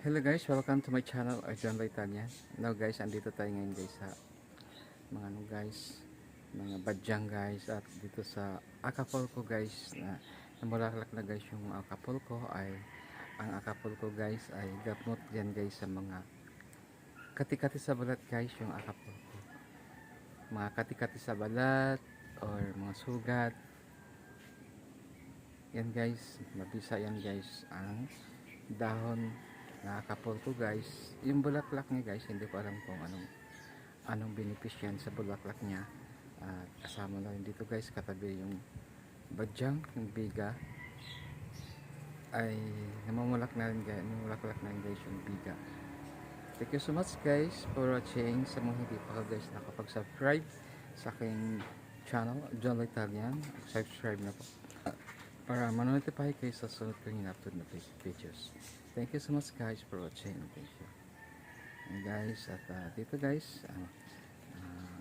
Hello guys, welcome to my channel, Arjan Laitanya. Now guys, andito tayo ngayon guys sa mga ano guys, mga badyang guys at dito sa Acapulco guys na namulaklak na guys yung Acapulco ay ang Acapulco guys ay gamot yan guys sa mga kati-kati sa balat guys yung Acapulco. Mga kati-kati sa balat or mga sugat. Yan guys, mabisa yan guys ang dahon na Acapulco guys. Yung bulaklak niya guys, hindi ko alam kung anong anong benepisyo yan sa bulaklak niya. At kasama na rin dito guys, katabi yung badyang, yung biga ay namumulak na rin guys, namumulaklak na rin guys yung biga. Thank you so much guys for watching. Sa mga hindi pa guys nakapag-subscribe sa aking channel, John Italian, subscribe na po para manotify kayo sa sunod kong in-upload na vid- videos. Thank you so much guys for watching. Thank you. And guys, at uh, dito guys, uh, uh,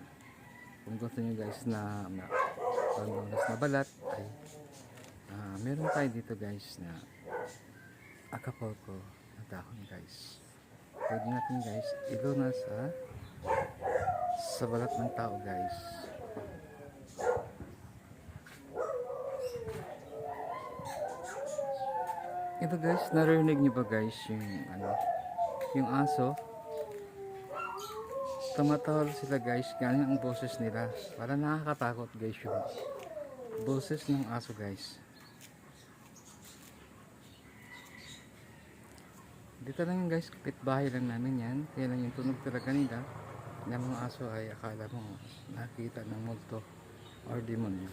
kung gusto nyo guys na na panglunas na balat, ay uh, meron tayo dito guys na Acapulco na dahon guys. Pwede natin guys ilunas sa sa balat ng tao guys. Ito guys, narinig niyo ba guys yung ano, yung aso? Tumatawal sila guys, galing ang boses nila. Para nakakatakot guys yung boses ng aso guys. Dito lang yun, guys, kapitbahay lang namin yan. Kaya lang yung tunog talaga nila ng mga aso ay akala mo nakita ng multo or demonyo.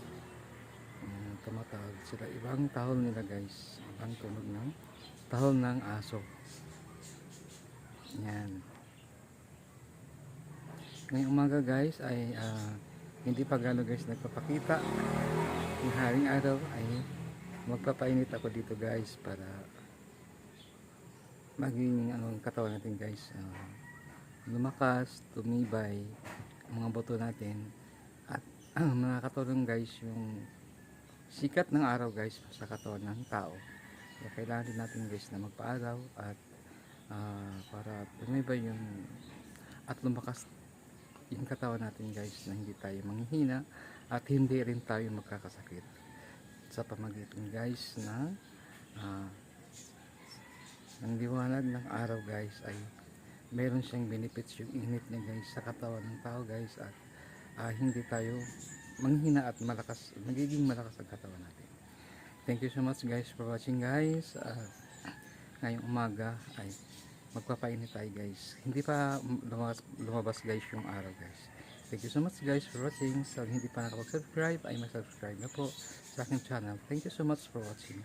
Ayan, tumatawag sila. Ibang tahol nila guys. Ibang tunog ng tahol ng aso. Yan. Ngayong umaga guys ay ah, hindi pa gano'n guys nagpapakita. Yung haring araw ay magpapainit ako dito guys para maging anong katawan natin guys ah, lumakas, tumibay mga buto natin at ang nakakatulong guys yung sikat ng araw guys sa katawan ng tao. Kaya kailangan din natin guys na magpaaraw at ah, para tumibay yung at lumakas yung katawan natin guys na hindi tayo manghihina at hindi rin tayo magkakasakit. Sa pamagitan guys na ah, ang liwanag ng araw guys ay meron siyang benefits yung init niya guys sa katawan ng tao guys at ah, hindi tayo manghina at malakas magiging malakas ang katawan natin. Thank you so much guys for watching guys. Ah, ngayong umaga ay magpapainit tayo guys. Hindi pa lumabas, lumabas guys yung araw guys. Thank you so much guys for watching. Sa hindi pa nakapag-subscribe ay mag-subscribe na po sa aking channel. Thank you so much for watching